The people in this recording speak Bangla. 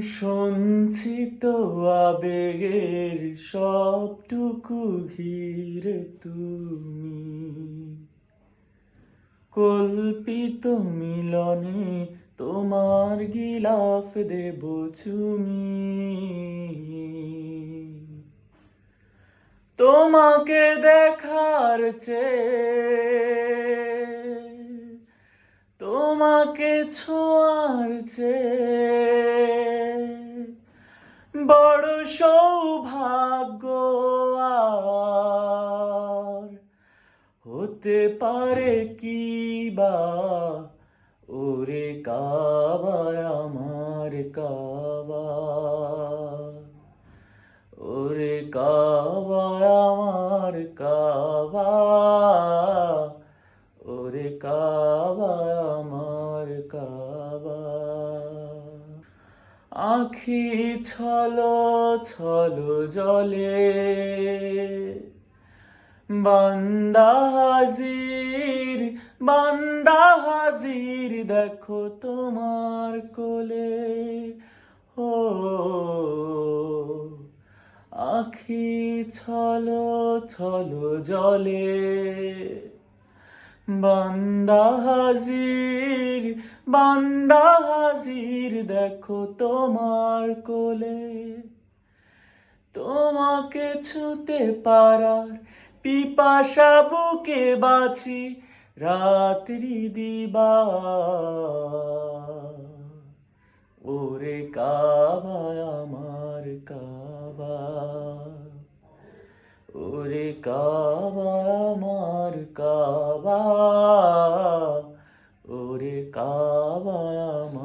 সঞ্চিত আবেগের সবটুকু ঘিরে তুমি। কল্পিত মিলনে তোমার গিলাফ দেব চুমি তোমাকে দেখার চেয়ে তোমাকে ছোঁয়ার চেয়ে বড় সৌভাগ্য হতে পারে কি বা? ওরে কাবা আমার কাবা ওরে কাবা আমার কাবা কাবা। আখি ছল ছলো জলে বান্দা হাজির বান্দা হাজির দেখো তোমার কোলে। ও, আখি ছল ছলো জলে বান্দা হাজির বান্দা হাজির, দেখো তোমার কোলে। তোমাকে ছুতে পারার পিপাসা বুকে বাছি রাত্রি দিবা ওরে কাবা আমার কাবা ওরে কাবা আমার